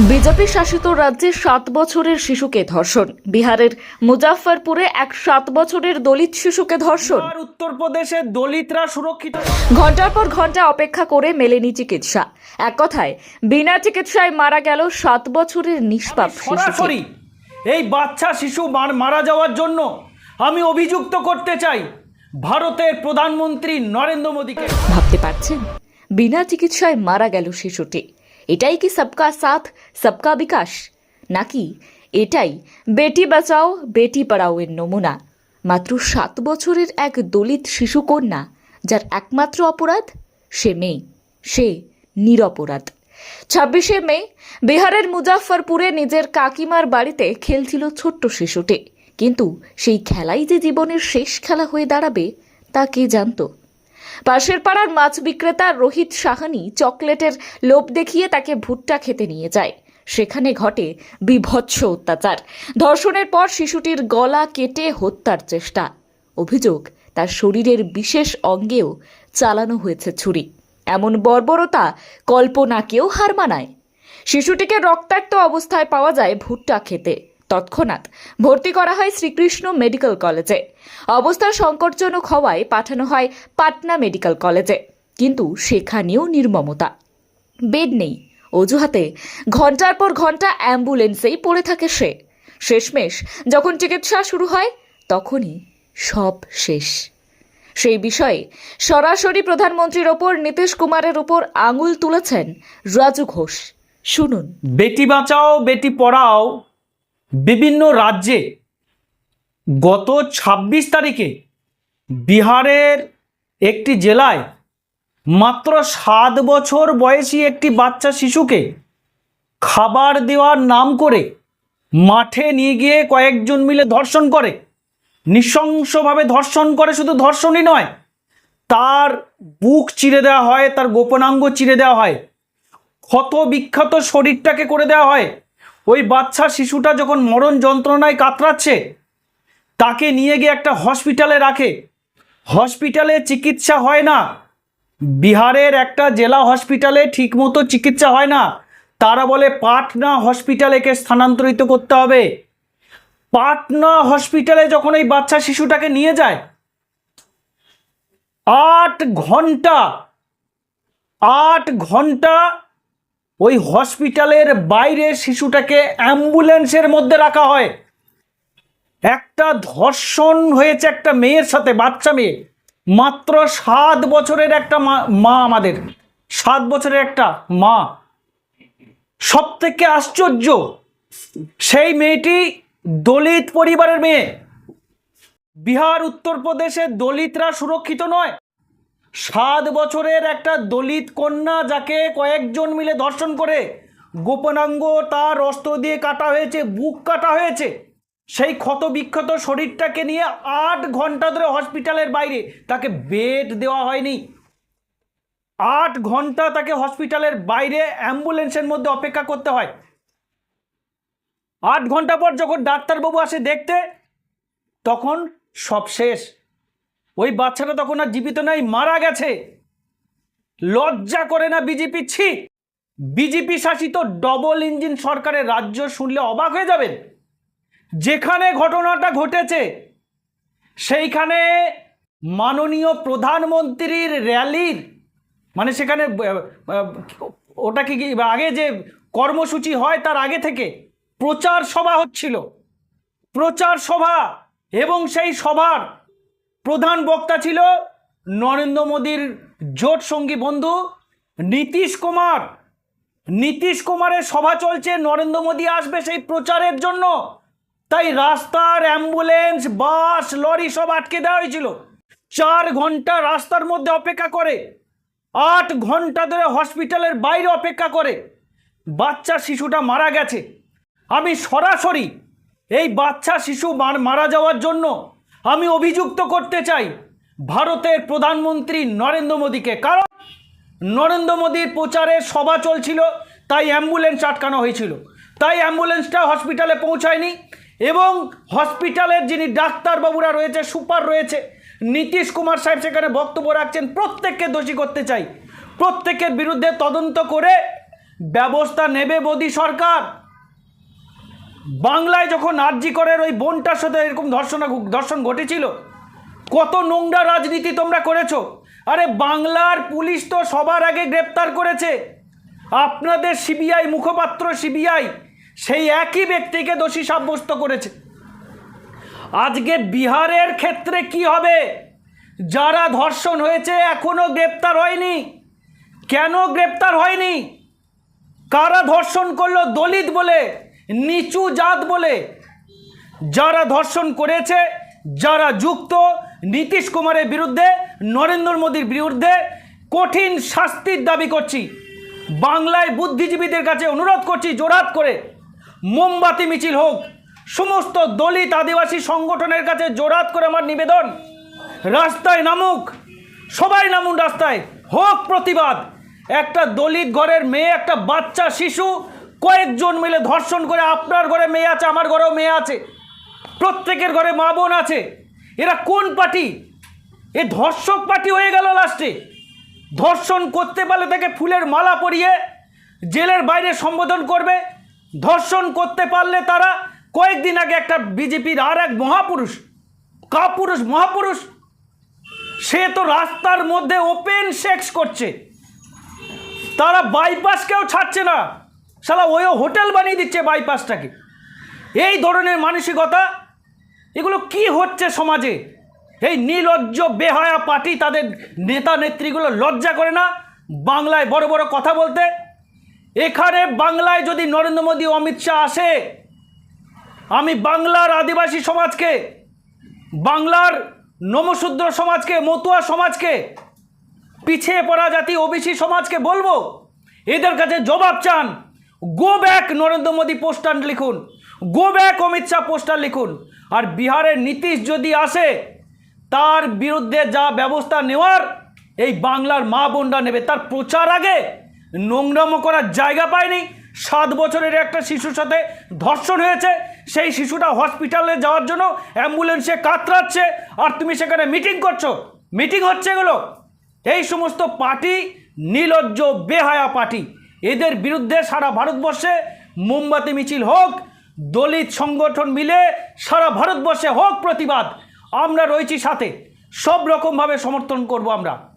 BJP শাসিত রাজ্যে সাত বছরের শিশুকে ধর্ষণ। বিহারের মুজাফফরপুরে এক সাত বছরের দলিত শিশুকে ধর্ষণ। আর উত্তরপ্রদেশে দলিতরা সুরক্ষিত। ঘণ্টার পর ঘণ্টা অপেক্ষা করে মেলেনি চিকিৎসা। এক কথায় বিনা চিকিৎসায় মারা গেল সাত বছরের নিষ্পাপ সরাসরি এই বাচ্চা শিশু মার- মারা যাওয়ার জন্য আমি অভিযুক্ত করতে চাই ভারতের প্রধানমন্ত্রী নরেন্দ্র মোদীকে। ভাবতে পারছেন? বিনা চিকিৎসায় মারা গেল শিশুটি। এটাই কি সবকা সাথ, সবকা বিকাশ? নাকি এটাই বেটি বাঁচাও, বেটি পড়াও এর নমুনা? মাত্র সাত বছরের এক দলিত শিশু কন্যা যার একমাত্র অপরাধ, সে মেয়ে, সে নিরপরাধ। ছাব্বিশে মে, বিহারের মুজাফফরপুরে নিজের কাকিমার বাড়িতে খেলছিল ছোট্ট শিশুটি। কিন্তু সেই খেলাই যে জীবনের শেষ খেলা হয়ে দাঁড়াবে, তা কে জানতো? পাশের পাড়ার মাছ বিক্রেতা রোহিত সাহানি চকলেটের লোভ দেখিয়ে তাকে ভুট্টা খেতে নিয়ে যায়। সেখানে ঘটে বিভৎস অত্যাচার। ধর্ষণের পর শিশুটির গলা কেটে হত্যার চেষ্টা। অভিযোগ, তার শরীরের বিশেষ অঙ্গেও চালানো হয়েছে ছুরি। এমন বর্বরতা কল্পনাকেও হার মানায়। শিশুটিকে রক্তাক্ত অবস্থায় পাওয়া যায় ভুট্টা খেতে। তৎক্ষণাৎ ভর্তি করা হয় শ্রীকৃষ্ণ মেডিকেল কলেজে। অবস্থা সংকটজনক হওয়ায় পাঠানো হয় পাটনা মেডিকেল কলেজে, কিন্তু সেখানেও নির্মমতা। বেড নেই, অজুহাতে ঘণ্টার পর ঘণ্টা অ্যাম্বুলেন্সেই পড়ে থাকে সে। শেষমেশ যখন চিকিৎসা শুরু হয়, তখনই সব শেষ। সেই বিষয়ে সরাসরি প্রধানমন্ত্রীর ওপর, নীতিশ কুমারের ওপর আঙুল তুলেছেন রাজু ঘোষ। শুনুন। বেটি বাঁচাও, বেটি পড়াও বিভিন্ন রাজ্যে গত ২৬ তারিখে বিহারের একটি জেলায় মাত্র সাত বছর বয়সী একটি বাচ্চা শিশুকে খাবার দেওয়ার নাম করে মাঠে নিয়ে গিয়ে কয়েকজন মিলে ধর্ষণ করে। নৃশংসভাবে ধর্ষণ করে শুধু ধর্ষণই নয়, তার বুক চিরে দেওয়া হয়, তার গোপনাঙ্গ চিরে দেওয়া হয় ক্ষত বিখ্যাত শরীরটাকে করে দেওয়া হয়। ওই বাচ্চা শিশুটা যখন মরণ যন্ত্রণায় কাতরাচ্ছে, তাকে নিয়ে গিয়ে একটা হসপিটালে রাখে। হসপিটালে চিকিৎসা হয় না। বিহারের একটা জেলা হসপিটালে ঠিকমতো চিকিৎসা হয় না। তারা বলে পাটনা হসপিটালেকে স্থানান্তরিত করতে হবে। পাটনা হসপিটালে যখন এই বাচ্চা শিশুটাকে নিয়ে যায়, আট ঘণ্টা আট ঘণ্টা ওই হসপিটালের বাইরে শিশুটাকে অ্যাম্বুলেন্সের মধ্যে রাখা হয়। একটা ধর্ষণ হয়েছে একটা মেয়ের সাথে, বাচ্চা মেয়ে। মাত্র সাত বছরের একটা মা আমাদের। সাত বছরের একটা মা। সব থেকে আশ্চর্য, সেই মেয়েটি দলিত পরিবারের মেয়ে। বিহার, উত্তরপ্রদেশে দলিতরা সুরক্ষিত নয়। সাত বছরের একটা দলিত কন্যা যাকে কয়েকজন মিলে ধর্ষণ করে। গোপনাঙ্গ তার অস্ত্র দিয়ে কাটা হয়েছে, বুক কাটা হয়েছে। সেই ক্ষত বিক্ষত শরীরটাকে নিয়ে আট ঘণ্টা ধরে হসপিটালের বাইরে। তাকে বেড দেওয়া হয়নি। আট ঘণ্টা তাকে হসপিটালের বাইরে অ্যাম্বুলেন্সের মধ্যে অপেক্ষা করতে হয়। আট ঘণ্টা পর যখন ডাক্তারবাবু আসে দেখতে, তখন সব শেষ। ওই বাচ্চাটা তখন আর জীবিত নাই, মারা গেছে। লজ্জা করে না বিজেপি? ছি! বিজেপি শাসিত ডবল ইঞ্জিন সরকারের রাজ্য শুনলে অবাক হয়ে যাবেন। যেখানে ঘটনাটা ঘটেছে, সেইখানে মাননীয় প্রধানমন্ত্রীর র্যালির মানে সেখানে ওটা কি, আগে যে কর্মসূচি হয় তার আগে থেকে প্রচার সভা হচ্ছিল। প্রচার সভা এবং সেই সভার প্রধান বক্তা ছিল নরেন্দ্র মোদীর জোট সঙ্গী বন্ধু নীতিশ কুমার। নীতিশ কুমারের সভা চলছে, নরেন্দ্র মোদী আসবে সেই প্রচারের জন্য। তাই রাস্তার অ্যাম্বুলেন্স, বাস, লরি সব আটকে দেওয়া হয়েছিল। চার ঘণ্টা রাস্তার মধ্যে অপেক্ষা করে। আট ঘণ্টা ধরে হসপিটালের বাইরে অপেক্ষা করে। বাচ্চা শিশুটা মারা গেছে। আমি সরাসরি এই বাচ্চা শিশু মার- যাওয়ার জন্য আমি অভিযুক্ত করতে চাই ভারতের প্রধানমন্ত্রী নরেন্দ্র মোদীকে। কারণ নরেন্দ্র মোদীর প্রচারে সভা চলছিল, তাই অ্যাম্বুলেন্স আটকানো হয়েছিল। তাই অ্যাম্বুলেন্সটা হসপিটালে পৌঁছায়নি এবং হসপিটালের যিনি ডাক্তারবাবুরা রয়েছে, সুপার রয়েছে, নীতিশ কুমার সাহেব সেখানে বক্তব্য রাখছেন, প্রত্যেককে দোষী করতে চাই। প্রত্যেকের বিরুদ্ধে তদন্ত করে ব্যবস্থা নেবে মোদী সরকার। বাংলায় যখন আরজি করের ওই বোনটার সাথে এরকম ধর্ষণ ধর্ষণ ঘটেছিল, কত নোংরা রাজনীতি তোমরা করেছ? আরে বাংলার পুলিশ তো সবার আগে গ্রেপ্তার করেছে। আপনাদের সিবিআই, মুখপাত্র সিবিআই, সেই একই ব্যক্তিকে দোষী সাব্যস্ত করেছে। আজকে বিহারের ক্ষেত্রে কি হবে? যারা ধর্ষণ হয়েছে এখনও গ্রেপ্তার হয়নি। কেন গ্রেপ্তার হয়নি? কারা ধর্ষণ করল? দলিত বলে। নিচু জাত বলে যারা ধর্ষণ করেছে, যারা যুক্ত, নীতিশ কুমারের বিরুদ্ধে, নরেন্দ্র মোদীর বিরুদ্ধে কঠিন শাস্তির দাবি করছি। বাংলায় বুদ্ধিজীবীদের কাছে অনুরোধ করছি, জোরাত করে। মোমবাতি, মিছিল হোক, সমস্ত দলিত আদিবাসী সংগঠনের কাছে জোরাত করে আমার নিবেদন। রাস্তায় নামুক, সবাই নামুন রাস্তায়। হোক প্রতিবাদ। একটা দলিত ঘরের মেয়ে, একটা বাচ্চা, শিশু কয়েকজন মিলে ধর্ষণ করে আপনার ঘরে মেয়ে আছে, আমার ঘরেও মেয়ে আছে, প্রত্যেকের ঘরে মা বোন আছে, এরা কোন পার্টি? এ ধর্ষক পার্টি হয়ে গেল লাস্টে ধর্ষণ করতে পারলে তাকে ফুলের মালা পরিয়ে জেলের বাইরে সম্বোধন করবে। ধর্ষণ করতে পারলে তারা কয়েকদিন আগে একটা বিজেপির আর এক মহাপুরুষ, কাপুরুষ, মহাপুরুষ, সে তো রাস্তার মধ্যে ওপেন সেক্স করছে। তারা বাইপাসকেও ছাড়ছে না। শালা, ওইও হোটেল বানিয়ে দিচ্ছে বাইপাসটাকে এই ধরনের মানসিকতা, এগুলো কি হচ্ছে সমাজে? এই নির্লজ্জ বেহায়া পার্টি তাদের নেতা নেত্রীগুলো লজ্জা করে না? বাংলায় বড় বড় কথা বলতে? এখানে বাংলায় যদি নরেন্দ্র মোদী অমিত শাহ আসে, আমি বাংলার আদিবাসী সমাজকে, বাংলার নমশূদ্র সমাজকে, মতুয়া সমাজকে, পিছিয়ে পড়া জাতি, ওবিসি সমাজকে বলব, এদের কাছে জবাব চান। Go back Narendra Modi poster লিখুন। Go back Amit Shah poster লিখুন। আর বিহারের নীতিশ যদি আসে, তার বিরুদ্ধে যা ব্যবস্থা নেওয়ার, এই বাংলার মা বোনরা নেবে। তার প্রচার আগে নোংরামো করার জায়গা পায়নি। সাত বছরের একটা শিশুর সাথে ধর্ষণ হয়েছে। সেই শিশুটা হসপিটালে যাওয়ার জন্য অ্যাম্বুলেন্সে কাতরাচ্ছে। আর তুমি সেখানে মিটিং করছ। মিটিং হচ্ছে এগুলো। এই সমস্ত পার্টি নির্লজ্জ বেহায়া পার্টি। এদের বিরুদ্ধে সারা ভারতবর্ষে মোমবাতি মিছিল হোক, দলিত সংগঠন মিলে সারা ভারতবর্ষে হোক প্রতিবাদ। আমরা রয়েছি সাথে। সব রকমভাবে সমর্থন করব আমরা।